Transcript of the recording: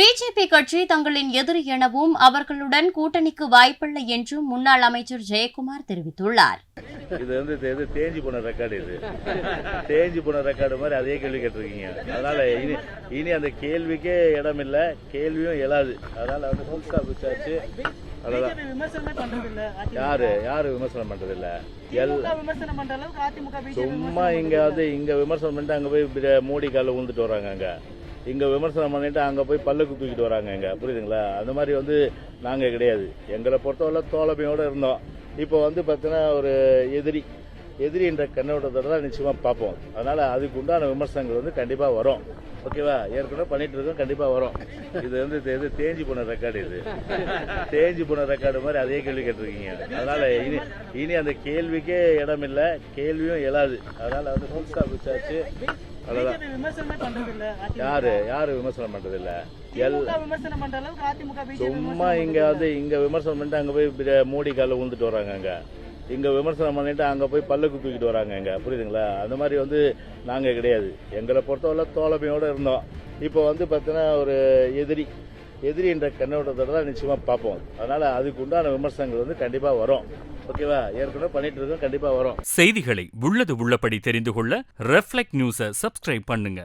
BJP கட்சி தங்களின் எதிரி எனவும் அவர்களுடன் கூட்டணிக்கு வாய்ப்பில்லை என்றும் முன்னாள் அமைச்சர் ஜெயக்குமார் தெரிவித்துள்ளார். இது வந்து இது தேஞ்சு போன ரெக்கார்டு இது. தேஞ்சு போன ரெக்கார்டு மாதிரி அதே கேள்வி கேட்டிருக்கீங்க. அதனால இனி இனி அந்த கேள்விக்கே இடம் இல்லை கேள்வியும் எழாது அதனால வந்து புதுசா விசாரிச்சு. யாரு? யாரு விமர்சனம் பண்றது இல்ல சும்மா இங்க வந்து இங்க விமர்சனம் பண்ணிட்டு அங்க போய் மோடி காலில் விழுந்துட்டு வராங்க அங்க. இங்கே விமர்சனம் பண்ணிட்டு அங்கே போய் பல்லுக்கு தூக்கிட்டு வராங்க இங்க. புரியுதுங்களா? அந்த மாதிரி வந்து நாங்கள் கிடையாது. எங்களை பொறுத்தவரை தோழமையோடு இருந்தோம். இப்போ வந்து பார்த்தீங்கன்னா ஒரு எதிரி எதிரி என்ற கண்ணோட்டத்தோட தான் நிச்சயமாக பார்ப்போம். அதனால் அதுக்கு உண்டான விமர்சனங்கள் வந்து கண்டிப்பாக வரும். ஓகேவா ஏற்கனவே பண்ணிட்டு இருக்கோம் கண்டிப்பாக வரும். இது வந்து இது தேஞ்சி போன ரெக்கார்டு இது. தேஞ்சி போன ரெக்கார்டு மாதிரி அதே கேள்வி கேட்டிருக்கீங்க. அதனால் இனி இனி அந்த கேள்விக்கே இடம் இல்லை கேள்வியும் எழாது அதனால் வந்து புதுசா விசாரிச்சு யாரு? யாரு விமர்சனம் பண்றது இல்ல சும்மா இங்க வந்து இங்க விமர்சனம் பண்ணிட்டு அங்க போய் மோடி காலில் விழுந்துட்டு வராங்க அங்க. இங்க விமர்சனம் பண்ணிட்டு அங்க போய் பல்லுக்கு தூக்கிட்டு வராங்க இங்க. புரியுதுங்களா? அந்த மாதிரி வந்து நாங்க கிடையாது. எங்களை பொறுத்தவரை தோழமையோட இருந்தோம். இப்போ வந்து பார்த்தீங்கன்னா ஒரு எதிரி எதிரி என்ற கண்ணோட்டத்தோட தான் நிச்சயமா பார்ப்போம். அதனால அதுக்கு உண்டான விமர்சனங்கள் வந்து கண்டிப்பா வரும். ஓகேவா ஏற்கனவே பண்ணிட்டு இருக்கோம் கண்டிப்பா வரும். செய்திகளை உள்ளது உள்ளபடி தெரிந்து கொள்ள ரெஃப்ளெக்ட் நியூஸை சப்ஸ்கிரைப் பண்ணுங்க.